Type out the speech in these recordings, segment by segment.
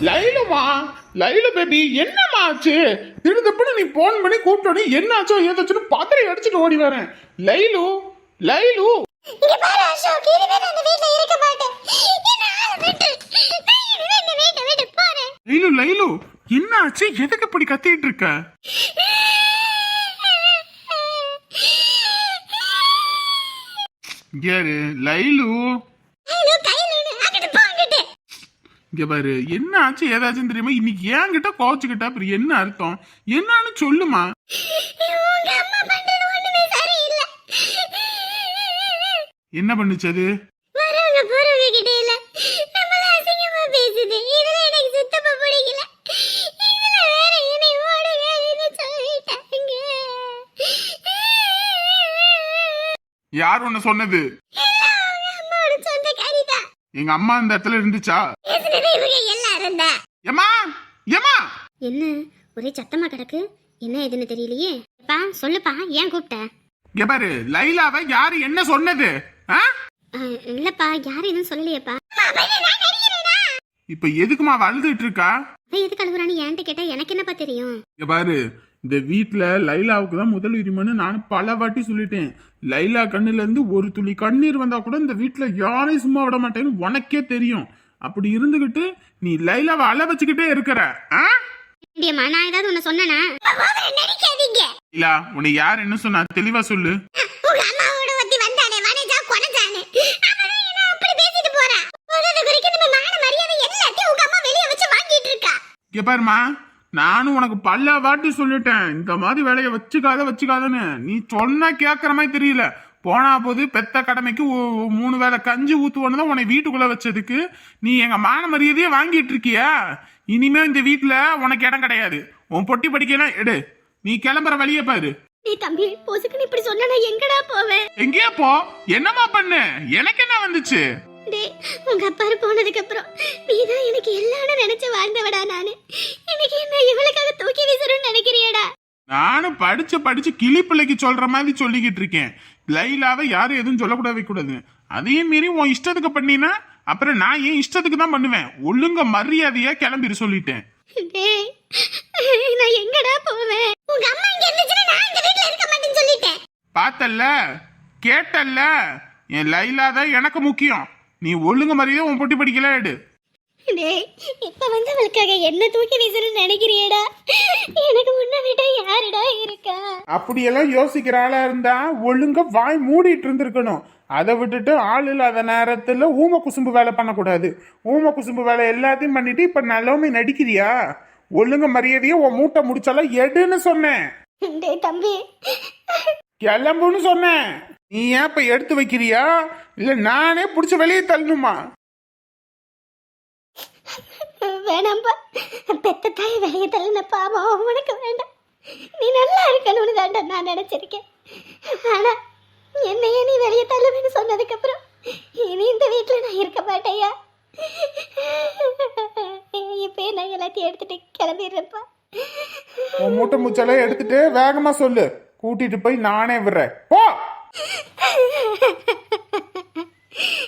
லைலுமா Lailu baby என்னம்மா ஆச்சு? திருந்தப்பன்னு நீ போன் பண்ணி கூப்பிட்டோன்னே என்ன ஆச்சோ ஏதாச்சுன்னு பாத்திரை அடிச்சுட்டு ஓடி வரேன். லைலு லைலு. இங்க பாரு அசோக் இனிமே நான் இந்த வீட்ல இருக்க மாட்டேன். என்ன ஆள விட்டு? நான் இனிமே இந்த வீட்டை விட்டு போறேன் லைலு லைலு என்ன ஆச்சு எதுக்கு இப்படி கத்திட்டு இருக்க? யாரு லைலு கையில அங்கிட்டு போ அங்கிட்டு இங்க பாரு என்ன ஆச்சு ஏதாச்சும் தெரியுமா? இன்னைக்கு ஏன்கிட்ட கோச்சுக்கிட்ட அப்புறம் என்ன அர்த்தம்? என்னன்னு சொல்லுமா? என்ன பண்ணுச்சு அது? வரவங்க போறவங்க கிட்ட எங்க அம்மா இந்த இடத்துல இருந்துச்சா? ஏமா ஏமா என்ன? ஒரே சத்தமா கிடக்கு? என்ன ஏதுன்னு தெரியலையே. பா சொல்லுப்பா ஏன் கூப்பிட்ட? பாரு லைலாவை யாரு என்ன சொன்னது? இல்லப்பா யாரும் எதுவும் சொல்லலையேப்பா. இப்ப எதுக்குமா அவ அழுதுட்டு இருக்கா எதுக்கு அழுகுறான்னு என்கிட்ட கேட்டா எனக்கு என்னப்பா தெரியும்? பாரு இந்த வீட்ல லைலாவுக்கு தான் முதல் உரிமைன்னு நான் பல வாட்டி சொல்லிட்டேன். லைலா கண்ணுல இருந்து ஒரு துளி கண்ணீர் வந்தா கூட இந்த வீட்ல யாரையும் சும்மா விட மாட்டேன்னு உனக்கே தெரியும். அப்படி இருந்துகிட்டு நீ லைலாவை அழ வச்சுக்கிட்டே இருக்கிற நான் ஏதாவது உன்னை சொன்னனா? லைலா உன்னை யார் என்ன சொன்னா தெளிவா சொல்லு. இங்க பாருமா நானும் உனக்கு பல வாட்டி சொல்லிட்டேன். இந்த மாதிரி வேலையை வச்சுக்காத வச்சுக்காதன்னு. நீ சொன்னா கேட்கற மாதிரி தெரியல. போனா போது பெத்த கடமைக்கு மூணு வேளை கஞ்சி ஊத்துவோன்னு தான் உன்னை வீட்டுக்குள்ள வச்சதுக்கு. நீ எங்க மான மரியாதையே வாங்கிட்டு இருக்கியா? இனிமே இந்த வீட்டுல உனக்கு இடம் கிடையாது. உன் பொட்டி படிக்கலாம் எடு. நீ கிளம்புற வழியை பாரு. நீ தம்பி பொசுக்குன்னு இப்படி சொன்னா எங்கடா போவேன் எங்கேயா போ? என்னம்மா பண்ணு? எனக்கு என்ன வந்துச்சு? டேய் உங்க அப்பா போனதுக்கு அப்புறம். நீதான் எனக்கு எல்லாரும் நினைச்சு வாழ்ந்தவடா நானு இன்னைக்கு என்ன இவளுக்காக தூக்கி வீசணும்னு நினைக்கிறியடா நானும் படிச்சு படிச்சு கிளி பிள்ளைக்கு சொல்ற மாதிரி சொல்லிக்கிட்டு இருக்கேன். லைலாவை யாரும் எதுவும் சொல்லக்கூடாது கூடாது அதையும் மீறி உன் இஷ்டத்துக்கு பண்ணினா அப்புறம் நான் என் இஷ்டத்துக்கு தான் பண்ணுவேன். ஒழுங்க மரியாதையா கிளம்பிரு சொல்லிட்டேன். டேய் நான் எங்கடா போவேன்? உங்க அம்மா இங்க இருந்துச்சுன்னா நான் இந்த வீட்ல இருக்க மாட்டேன்னு சொல்லிட்டேன். பார்த்தல்ல கேட்டல்ல என் லைலா தான் எனக்கு முக்கியம். நீ ஒழுங்க மரியாதை உன் பொட்டி படிக்கல எடு. டேய் இப்ப வந்து அவளுக்காக என்ன தூக்கி வீசணும்னு நினைக்கிறியேடா எனக்கு உன்னை விட யாருடா இருக்கா? அப்படியெல்லாம் யோசிக்கிற ஆளா இருந்தா ஒழுங்கா வாய் மூடிட்டு இருந்திருக்கணும். அதை விட்டுட்டு ஆள் இல்லாத நேரத்துல ஊம குசும்பு வேலை பண்ணக்கூடாது. ஊம குசும்பு வேலை எல்லாத்தையும் பண்ணிட்டு இப்ப நல்லவமே நடிக்கிறியா? ஒழுங்க மரியாதையா உன் மூட்டை முடிச்சாலும் எடுன்னு சொன்னேன். டேய் தம்பி. கிளம்புன்னு சொன்னேன். நீ ஏன் இப்ப எடுத்து வைக்கிறியா? இல்ல நானே புடிச்ச வெளியே தள்ளணுமா? வேணாம்பா. பெத்த தாய் வெளியே தள்ளின பாவம் உனக்கு வேண்டாம். நீ நல்லா இருக்கணும்னு தாண்டா நான் நினைச்சிருக்கேன். ஆனா என்னையே நீ வெளியே தள்ளுவேன்னு சொன்னதுக்கு அப்புறம் இனி இந்த வீட்டுல நான் இருக்க மாட்டேயா? இப்பயே நான் எல்லாத்தையும் எடுத்துட்டு கிளம்பிடுறேன்ப்பா. உன் மூட்டை முச்செல்லாம் எடுத்துட்டு வேகமா சொல்லு. கூட்டிட்டு போய் நானே விடுறேன். போ!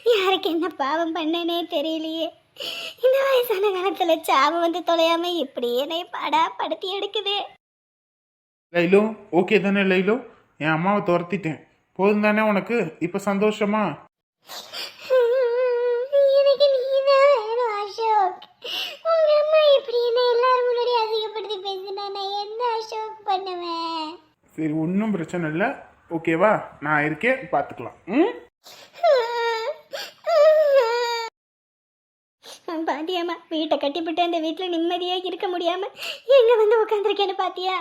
யாருக்கு என்ன பாவம் பண்ணனே தெரியலையே. இந்த வயசான காலத்துல சாவு வந்து தொலையாம இப்படி என்னை பாடா படுத்தி எடுக்குது. லைலோ ஓகே தானே லைலோ? என் அம்மாவை துரத்திட்டேன். போதும் தானே உனக்கு? இப்ப சந்தோஷமா? எனக்கு நீதான் வேணும் அசோக். உங்க அம்மா இப்படி என்ன எல்லாரும் முன்னாடி அசிங்கப்படுத்தி பேசினா நான் என்ன அசோக் பண்ணுவேன்? சரி ஒன்றும் பிரச்சனை இல்லை. ஓகேவா நான் இருக்கேன். பார்த்துக்கலாம் ம்? பாத்தியாமா வீட்டை கட்டிவிட்டு அந்த வீட்டில் நிம்மதியாக இருக்க முடியாமல் எங்கே வந்து உட்காந்துருக்கேன்னு பாத்தியா?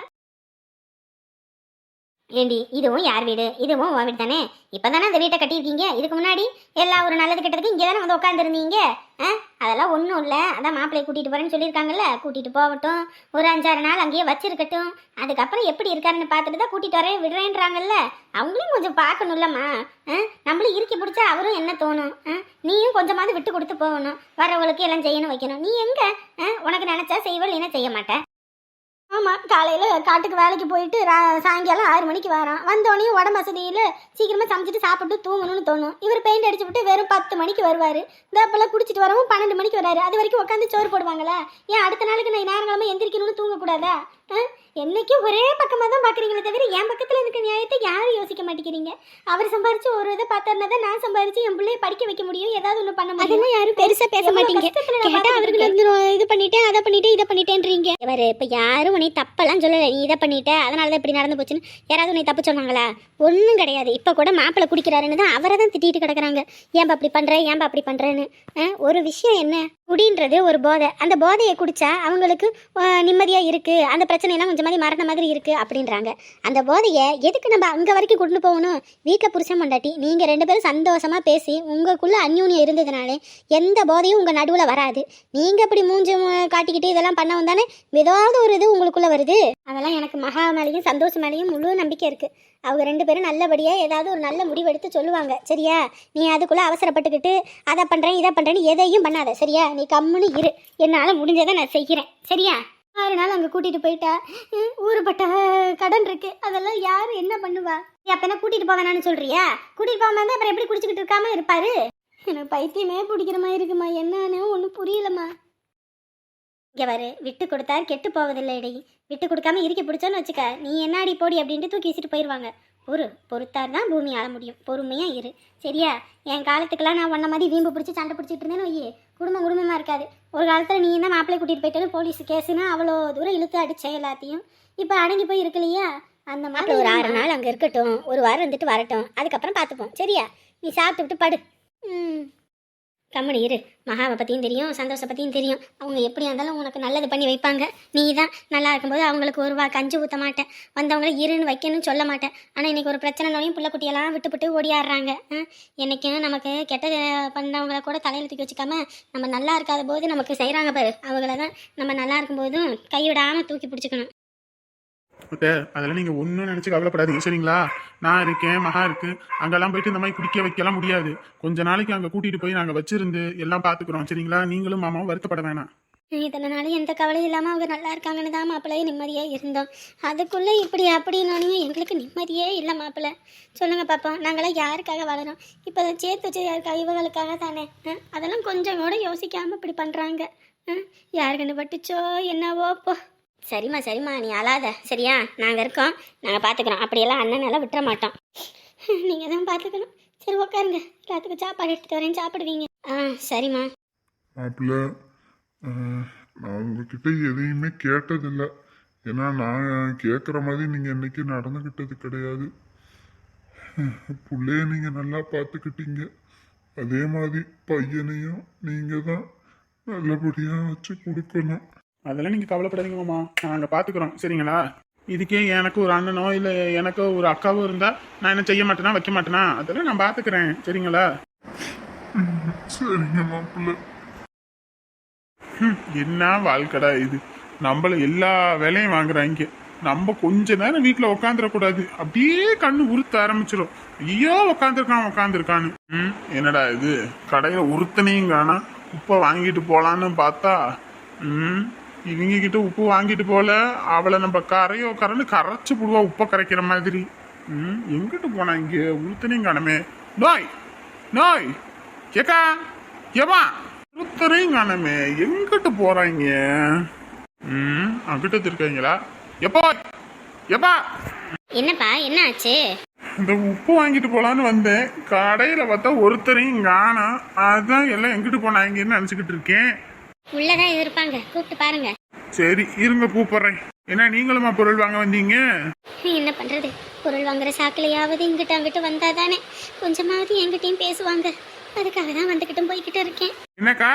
ஏண்டி இதுவும் யார் வீடு? இதுவும் உன் வீடு தானே? இப்பதானே அந்த வீட்டை கட்டியிருக்கீங்க? இதுக்கு முன்னாடி எல்லா ஒரு நல்லது கெட்டதுக்கு இங்கே தானே வந்து உட்காந்துருந்தீங்க ஆ? அதெல்லாம் ஒன்றும் இல்லை. அதான் மாப்பிள்ளையை கூட்டிகிட்டு போகிறேன்னு சொல்லியிருக்காங்கல்ல. கூட்டிகிட்டு போகட்டும். ஒரு அஞ்சாறு நாள் அங்கேயே வச்சிருக்கட்டும். அதுக்கப்புறம் எப்படி இருக்காருன்னு பார்த்துட்டு தான் கூட்டிகிட்டு வரேன் விடுறேன்றாங்கல்ல. அவங்களையும் கொஞ்சம் பார்க்கணும்லம்மா. ஆ? நம்மளும் இறுக்கி பிடிச்சா அவரும் என்ன தோணும்? ஆ? நீயும் கொஞ்சமாவது விட்டு கொடுத்து போகணும். வரவங்களுக்கு எல்லாம் செய்யணும் வைக்கணும். நீ எங்கே? ஆ? உனக்கு நினச்சா செய்வல் என்ன செய்ய மாட்டேன் ஆமாம் காலையில் காட்டுக்கு வேலைக்கு போயிட்டு ரா- சாயங்காலம் ஆறு மணிக்கு வரான். வந்தோடனே உடம்பு வசதியில் சீக்கிரமாக சமைச்சிட்டு சாப்பிட்டு தூங்கணும்னு தோணும். இவர் பெயிண்ட் அடிச்சு விட்டு வெறும் பத்து மணிக்கு வருவார். இந்த அப்போல்லாம் குடிச்சிட்டு வரவும் பன்னெண்டு மணிக்கு வராரு. அது வரைக்கும் உட்காந்து சோறு போடுவாங்களே. ஏன் அடுத்த நாளுக்கு நான் நேரங்கிழமை எந்திரிக்கணும்னு தூங்கக்கூடாதா? என்னைக்கும் ஒரே பக்கமாக தான் பார்க்குறீங்களே தவிர என் பக்கத்தில் இருக்க நியாயத்தை யாரும் யோசிக்க மாட்டேங்கிறீங்க. அவர் சம்பாரிச்சு ஒரு இதை பார்த்தா தான் நான் சம்பாரிச்சு என் பிள்ளைய படிக்க வைக்க முடியும். ஏதாவது ஒன்று பண்ண முடியும். அதெல்லாம் யாரும் பெருசாக பேச மாட்டீங்க. கேட்டா அவர்கள் வந்து இது பண்ணிட்டேன் அதை பண்ணிட்டேன் இதை பண்ணிட்டேன்றீங்க. இவர் இப்போ யாரும் உன்னை தப்பெல்லாம் சொல்லலை. நீ இதை பண்ணிட்ட அதனால தான் இப்படி நடந்து போச்சுன்னு யாராவது உன்னை தப்பு சொன்னாங்களா? ஒன்றும் கிடையாது. இப்போ கூட மாப்பிள்ளை குடிக்கிறாருன்னு தான் அவரை தான் திட்டிட்டு கிடக்குறாங்க. ஏன்பா அப்படி பண்ணுற ஏன்பா அப்படி பண்ணுறேன்னு ஒரு விஷயம் என்ன? குடின்றது ஒரு போதை. அந்த போதையை குடித்தா அவங்களுக்கு நிம்மதியாக இருக்குது அந்த பிரச்சனையெல்லாம் கொஞ்சம் மாதிரி மரண மாதிரி இருக்குது அப்படின்றாங்க. அந்த போதையை எதுக்கு நம்ம அங்கே வரைக்கும் கொண்டு போகணும்? வீட்டில் புருஷன் மண்டாட்டி நீங்கள் ரெண்டு பேரும் சந்தோஷமாக பேசி உங்களுக்குள்ளே அந்யூன்யம் இருந்ததுனாலே எந்த போதையும் உங்கள் நடுவில் வராது. நீங்கள் இப்படி மூஞ்சி மு- காட்டிக்கிட்டு இதெல்லாம் பண்ண வந்தானே ஏதாவது ஒரு இது உங்களுக்குள்ளே வருது? அதெல்லாம் எனக்கு மகா மேலேயும் சந்தோஷம் மேலேயும் முழு நம்பிக்கை இருக்குது அவங்க ரெண்டு பேரும் நல்லபடியாக ஏதாவது ஒரு நல்ல முடிவு எடுத்து சொல்லுவாங்க. சரியா? நீ அதுக்குள்ளே அவசரப்பட்டுக்கிட்டு அதை பண்ணுறேன் இதை பண்ணுறேன்னு எதையும் பண்ணாத. சரியா? நீ கம்முன்னு இரு. என்னால் முடிஞ்சதை நான் செய்கிறேன். சரியா? ஆறு நாள் அங்கே கூட்டிகிட்டு போயிட்டா. ம், கடன் இருக்கு. அதெல்லாம் யார் என்ன பண்ணுவா? நீ என்ன கூட்டிகிட்டு போவேனான்னு சொல்றியா? கூட்டிகிட்டு போகாம அப்புறம் எப்படி குடிச்சிக்கிட்டு இருக்காம இருப்பாரு? எனக்கு பைத்தியமே பிடிக்கிற மாதிரி இருக்குமா? என்னன்னு ஒன்றும் புரியலம்மா. இங்கே வரு விட்டு கொடுத்தா கெட்டு போவதில்லைடி விட்டு கொடுக்காம இறுக்கி பிடிச்சோன்னு வச்சுக்க. நீ என்னாடி போடி அப்படின்ட்டு தூக்கி வீசிட்டு போயிடுவாங்க பொறு பொறுத்தார் தான் பூமி ஆள முடியும். பொறுமையாக இரு. சரியா? என் காலத்துக்கெல்லாம் நான் ஒன்ன மாதிரி வீம்பு பிடிச்சி சண்டை பிடிச்சிட்டு இருந்தேன்னு வையே. குடும்பம் குடும்பமாக இருக்காது. ஒரு காலத்தில் நீ என்ன மாப்பிள்ளை கூட்டிகிட்டு போயிட்டு போலீஸ் கேஸுன்னு அவ்வளோ தூரம் இழுத்து அடிச்ச எல்லாத்தையும். இப்போ அடங்கி போய் இருக்கலையா அந்த மாதிரி ஒரு ஆறு நாள் அங்கே இருக்கட்டும். ஒரு வாரம் இருந்துட்டு வரட்டும். அதுக்கப்புறம் பார்த்துப்போம். சரியா? நீ சாப்பிட்டுவிட்டு படு. ம். கம்முனு இரு. மகாவை பற்றியும் தெரியும் சந்தோஷ பற்றியும் தெரியும். அவங்க எப்படியா இருந்தாலும் உனக்கு நல்லது பண்ணி வைப்பாங்க. நீ தான் நல்லா இருக்கும்போது அவங்களுக்கு ஒரு வா கஞ்சி ஊற்ற மாட்டேன். வந்தவங்கள இருன்னு வைக்கணும்னு சொல்ல மாட்டேன். ஆனால் இன்றைக்கி ஒரு பிரச்சனைனாலையும் புள்ள குட்டியெல்லாம் விட்டுப்புட்டு ஓடியாடுறாங்க. என்றைக்கும் நமக்கு கெட்ட பண்ணவங்கள கூட தலையில் தூக்கி வச்சுக்காம நம்ம நல்லா இருக்காத போது நமக்கு செய்கிறாங்க பாரு. அவங்கள தான் நம்ம நல்லா இருக்கும்போதும் கைவிடாமல் தூக்கி பிடிச்சிக்கணும். ஓகே அதெல்லாம் நீங்க ஒன்றும் நினைச்சு கவலைப்படாதீங்க. சரிங்களா? நான் இருக்கேன் மகா இருக்கு. அங்கெல்லாம் போயிட்டு இந்த மாதிரி குடிக்க வைக்கலாம் முடியாது. கொஞ்ச நாளைக்கு அங்க கூட்டிட்டு போய் நாங்க வச்சிருந்து எல்லாம் பாத்துக்கிறோம். சரிங்களா? நீங்களும் மாமாவும் வருத்தப்பட வேணாம். இத்தனை நாள் எந்த கவலையும் இல்லாமல் அவங்க நல்லா இருக்காங்கன்னு தான் மாப்பிள்ளையே நிம்மதியாக இருந்தோம். அதுக்குள்ளே இப்படி அப்படின்னாலையும் எங்களுக்கு நிம்மதியே இல்லை மாப்பிள்ளை. சொல்லுங்க பாப்போம். நாங்களாம் யாருக்காக வளரோம் இப்போ அதை சேர்த்து வச்சு யாருக்காக? இவங்களுக்காக தானே? அதெல்லாம் கொஞ்சம் கூட யோசிக்காமல் இப்படி பண்ணுறாங்க யாருக்குன்னு பட்டுச்சோ என்னவோ போ. சரிம்மா சரிம்மா நீ அழாத. சரியா? நாங்கள் இருக்கோம். நாங்கள் பார்த்துக்குறோம் அப்படியெல்லாம் அண்ணனெல்லாம் விட்டுற மாட்டோம் நீங்கள் தான் பார்த்துக்கணும் சரி உட்காருங்க எல்லாத்துக்கும் சாப்பாடு எடுத்துகிட்டு வரேன். சாப்பிடுவீங்க. ஆ சரிம்மா. மாப்பிள்ள நான் உங்ககிட்ட எதையுமே கேட்டதில்ல. ஏன்னா நான் கேட்குற மாதிரி நீங்கள் என்னைக்கு நடந்துக்கிட்டது கிடையாது. பிள்ளைய நீங்கள் நல்லா பார்த்துக்கிட்டீங்க அதே மாதிரி பையனையும் நீங்கள் தான் நல்லபடியாக வச்சு கொடுக்கணும். அதெல்லாம் நீங்க கவலைப்படாதீங்க மாமா. நாங்க பாத்துக்கிறோம். சரிங்களா? இதுக்கே எனக்கு ஒரு அண்ணனோ இல்ல எனக்கு ஒரு அக்காவோ இருந்தா நான் என்ன செய்ய மாட்டேனா வைக்க மாட்டேனா? அதெல்லாம் நான் பாத்துக்கிறேன். சரிங்களா? சரிங்க மாப்பிள்ள. என்ன வாழ்க்கடா இது? நம்மள எல்லா வேலையும் வாங்குறாங்க. நம்ம கொஞ்ச நேரம் வீட்டுல உட்காந்துடக்கூடாது அப்படியே கண்ணு உறுத்த ஆரம்பிச்சிடும் ஐயோ உட்காந்துருக்கான் உட்காந்துருக்கான்னு ம் என்னடா இது? கடையில உறுத்தனையும் காணா உப்பை வாங்கிட்டு போலான்னு பார்த்தா ம் இவங்க கிட்ட உப்பு வாங்கிட்டு போல அவளை நம்ம கரையோ கரன்னு கரைச்சு போடுவா உப்பை கரைக்கிற மாதிரி. ம் எங்கிட்டு போனா இங்க உறுத்தனையும் காணமே. நோய் நோய் கேக்கா ஏமா ஒருத்தரையும் காணமே. எங்கிட்டு போறாங்க ம் அங்கிட்ட இருக்காங்களா எப்போ எப்பா? என்னப்பா என்ன ஆச்சு? இந்த உப்பு வாங்கிட்டு போலான்னு வந்தேன். கடையில பார்த்தா ஒருத்தரையும் காணோம். அதான் எல்லாம் எங்கிட்டு போனாங்கன்னு நினச்சிக்கிட்டு இருக்கேன். உள்ளதான் இருப்பாங்க கூப்பிட்டு பாருங்க. சரி இருங்க கூப்பிடுறேன். என்ன நீங்களுமா பொருள் வாங்க வந்தீங்க? என்ன பண்றது? பொருள் வாங்குற சாக்கிலையாவது இங்கிட்ட அங்கிட்ட வந்தா தானே கொஞ்சமாவது என்கிட்டயும் பேசுவாங்க. அதுக்காக தான் வந்துக்கிட்டும் போய்கிட்டு இருக்கேன். என்னக்கா?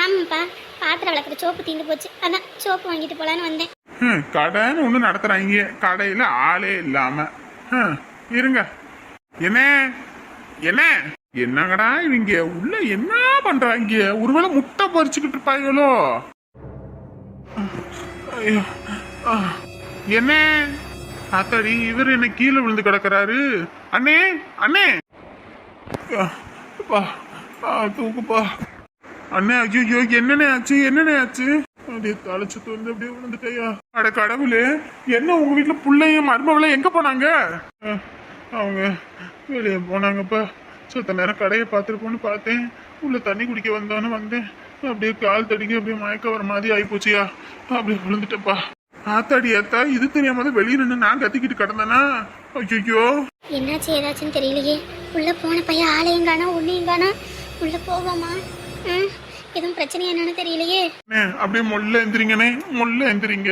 ஆமாப்பா. பாத்திரம் விளக்குற சோப்பு தீந்து போச்சு. அதான் சோப்பு வாங்கிட்டு போலான்னு வந்தேன். கடைன்னு ஒன்று நடத்துறாங்க. கடையில் ஆளே இல்லாம. இருங்க. என்ன? என்ன? என்னங்கடா இவங்க? உள்ள என்ன பண்றாங்க? ஒருவேளை முட்டை பறிச்சுக்கிட்டு இருப்பாங்களோ? என்ன? அத்தாடி இவர் என்ன கீழே விழுந்து கிடக்குறாரு. அண்ணே அண்ணே! தூக்குப்பா. அண்ணே ஐயோ என்னண்ணே ஆச்சு என்னண்ணே ஆச்சு? அப்படியே தலைச்சு வந்து அப்படியே விழுந்துட்டையா? அட கடவுளே என்ன உங்க வீட்டுல பிள்ளையும் மருமகளும் எங்க போனாங்க? அவங்க வெளியே போனாங்கப்பா. சொத்த நேரம் கடையை பார்த்துருப்போன்னு பார்த்தேன். உள்ள தண்ணி குடிக்க வந்தோன்னு வந்தேன். அப்படியே கால் தடிக்க அப்படியே மயக்க வர மாதிரி ஆயிப்போச்சியா? அப்படியே விழுந்துட்டேப்பா ஆத்தாடி ஆத்தா இது தெரியாம தான் வெளியே நின்று நான் கத்திக்கிட்டு கிடந்தேனா? ஐயோ என்னாச்சு ஏதாச்சுன்னு தெரியலையே. உள்ள போன பையன் ஆளையும் காணா உன்னையும் காணா உள்ள போவோமா? எதுவும் பிரச்சனை என்னன்னு தெரியலையே. அப்படியே முள்ள எந்திரிங்கண்ணே முள்ள எந்திரிங்க.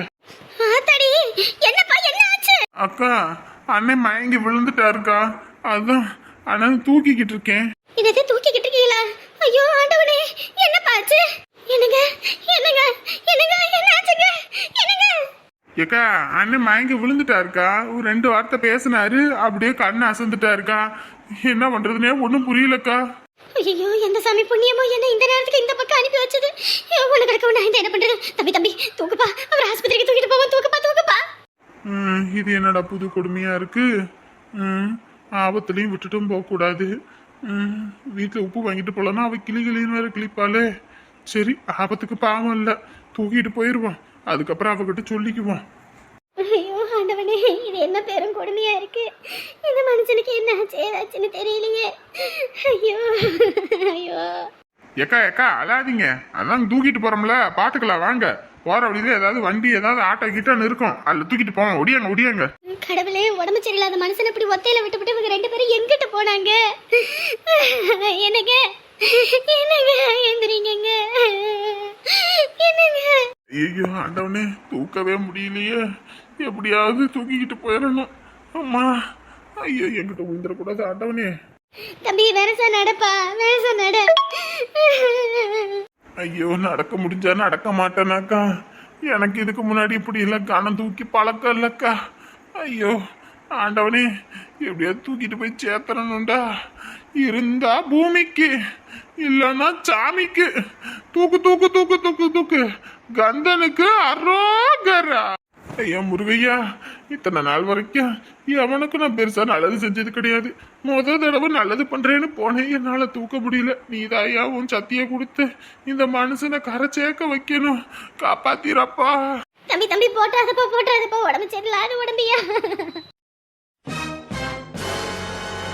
ஆத்தாடி என்னப்பா என்ன ஆச்சு? அக்கா அண்ணன் மயங்கி விழுந்துட்டாருக்கா. அதான் அண்ணன் தூக்கிக்கிட்டு இருக்கேன். என்னது தூக்கிக்கிட்டு இருக்கீங்களா ஐயோ ஆண்டவனே என்னப்பா ஆச்சு என்னங்க என்னங்க என்னங்க என்ன ஆச்சுங்க என்னங்க ஏக்கா அண்ணன் மயங்கி விழுந்துட்டாருக்கா? ஒரு ரெண்டு வார்த்தை பேசினாரு அப்படியே கண்ணு அசந்துட்டாருக்கா? என்ன பண்றதுனே ஒன்றும் புரியலக்கா. ஐயோ எந்த சாமி புண்ணியமோ என்ன இந்த நேரத்துக்கு இந்த பக்கம் அனுப்பி வச்சது? உனக்கு கிடக்க நான் இந்த என்ன பண்றது? தம்பி தம்பி தூக்குப்பா அவர் ஆஸ்பத்திரிக்கு தூக்கிட்டு போவோம் தூக்குப்பா தூக்குப்பா ம், இது என்னடா புது கொடுமையா இருக்கு? ம், ஆபத்துலயும் விட்டுட்டும் போகக்கூடாது. ம், வீட்டுல உப்பு வாங்கிட்டு போலன்னா அவ கிளி கிளின்னு வேற கிளிப்பாளே சரி ஆபத்துக்கு பாவம் இல்ல. தூக்கிட்டு போயிருவோம். அதுக்கப்புறம் அவகிட்ட சொல்லிக்குவோம். ஐயோ ஆண்டவனே இது என்ன பெரும் கொடுமையா இருக்கு? இந்த மனுஷனுக்கு என்ன ஆச்சு ஏதாச்சுன்னு தெரியலையே. ஐயோ ஐயோ. ஏக்கா ஏக்கா அழாதீங்க. அதான் தூக்கிட்டு போறோம்ல பாத்துக்கலாம் வாங்க. போற வழியில ஏதாவது வண்டி ஏதாவது ஆட்டோ கிட்டன்னு இருக்கும். அதுல தூக்கிட்டு போவோம். ஒடியாங்க ஒடியாங்க கடவுளே உடம்பு சரியில்லாத மனுஷன் இப்படி ஒத்தையில விட்டுவிட்டு இவங்க ரெண்டு பேரும் எங்கிட்ட போனாங்க? என்னங்க? என்னங்க? என்னங்க ஐயோ ஆண்டவனே தூக்கவே முடியலையே. எப்படியாவது தூக்கிக்கிட்டு போயிடணும். அம்மா ஐயோ என்கிட்ட விழுந்துடக்கூடாது ஆண்டவனே. தம்பி வேறசா நடப்பா. வேறசா நட. ஐயோ நடக்க முடிஞ்சா நடக்க மாட்டேனாக்கா. எனக்கு இதுக்கு முன்னாடி இப்படி இல்லை கணம் தூக்கி பழக்கம் இல்லைக்கா. ஐயோ ஆண்டவனே எப்படியாவது தூக்கிட்டு போய் சேர்த்தரணும்டா இருந்தா பூமிக்கு. இல்லைன்னா சாமிக்கு. தூக்கு தூக்கு தூக்கு தூக்கு தூக்கு. கந்தனுக்கு அரோகரா. ஐயா முருகையா இத்தனை நாள் வரைக்கும் எவனுக்கு நான் பெருசா நல்லது செஞ்சது கிடையாது. முத தடவை நல்லது பண்றேன்னு போனேன். என்னால தூக்க முடியல. நீதாயா உன் சத்திய கொடுத்து இந்த மனுஷனை கரை சேர்க்க வைக்கணும். காப்பாத்திரப்பா. தம்பி தம்பி போட்டாதப்பா போட்டாதப்பா. உடம்பு சரியில்லாத உடம்பியா?